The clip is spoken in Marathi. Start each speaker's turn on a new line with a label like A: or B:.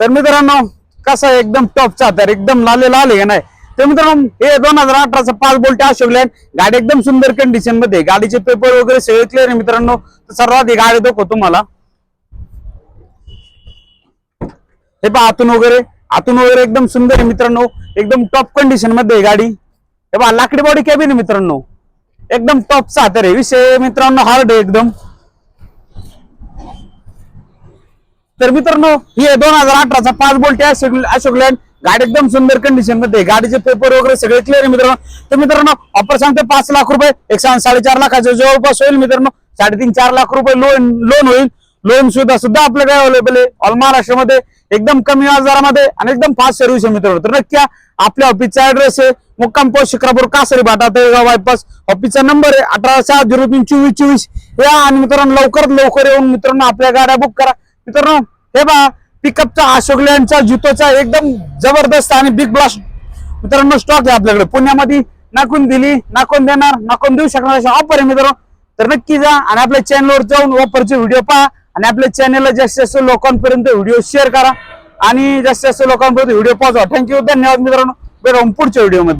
A: तर मित्रांनो कसं एकदम टॉपचा तर एकदम लाले लाल आहे नाही? तर मित्रांनो हे दोन हजार अठराचं पाच बोल्ट अशोक लँड गाडी एकदम सुंदर कंडिशनमध्ये गाडीचे पेपर वगैरे सगळे क्लिअर आहे मित्रांनो. सर्वात ही गाडी दाखव तुम्हाला. हे पहा आतून वगैरे. आतून वगैरे एकदम सुंदर आहे मित्रांनो. एकदम टॉप कंडिशनमध्ये आहे गाडी. हे पहा लाकडी बॉडी कॅबिन मित्रांनो. एकदम टॉपचा हातर आहे. विषय मित्रांनो हार्ड आहे एकदम. तर मित्रांनो ही दोन हजार अठराचा पाच बोल्ट अशोक अशोक लँड गाडी एकदम सुंदर कंडिशनमध्ये गाडीचे पेपर वगैरे सगळे क्लिअर आहे मित्रांनो. तर मित्रांनो ऑफर सांगते पाच लाख रुपये. एक सहा साडेचार लाखाच्या जवळपास होईल मित्रांनो. साडेतीन चार लाख रुपये लोन लोन होईल. लोन सुद्धा सुद्धा आपल्याकडे अवेलेबल आहे. ऑल महाराष्ट्रामध्ये एकदम कमी व्याजदरामध्ये आणि एकदम फास्ट सर्व्हिस आहे मित्रांनो. तर नक्की आपल्या ऑफिसचा ऍड्रेस आहे. मुक्काम पोस्ट शिक्रापूर कासरी बाटा तळेगाव बायपास ऑफिसचा नंबर आहे अठरा सहा झिरो तीन चोवीस चोवीस. या आणि मित्रांनो लवकरात लवकर येऊन मित्रांनो आपल्या गाड्या बुक करा. मित्रांनो हे बा पिकअपचा अशोक लँडचा जुतोचा एकदम जबरदस्त आणि बिग ब्लास्ट मित्रांनो स्टॉक आहे आपल्याकडे. पुण्यामध्ये नाकून दिली नाकून देणार नाकून देऊ शकणार अशा ऑफर आहे मित्रांनो. तर नक्की जा आणि आपल्या चॅनलवर जाऊन ऑफरचे व्हिडिओ पहा आणि आपल्या चॅनलला जास्तीत जास्त लोकांपर्यंत व्हिडिओ शेअर करा. आणि जास्तीत जास्त लोकांपर्यंत व्हिडिओ पोहोचवा. थँक्यू धन्यवाद मित्रांनो. भेटू पुढच्या व्हिडिओमध्ये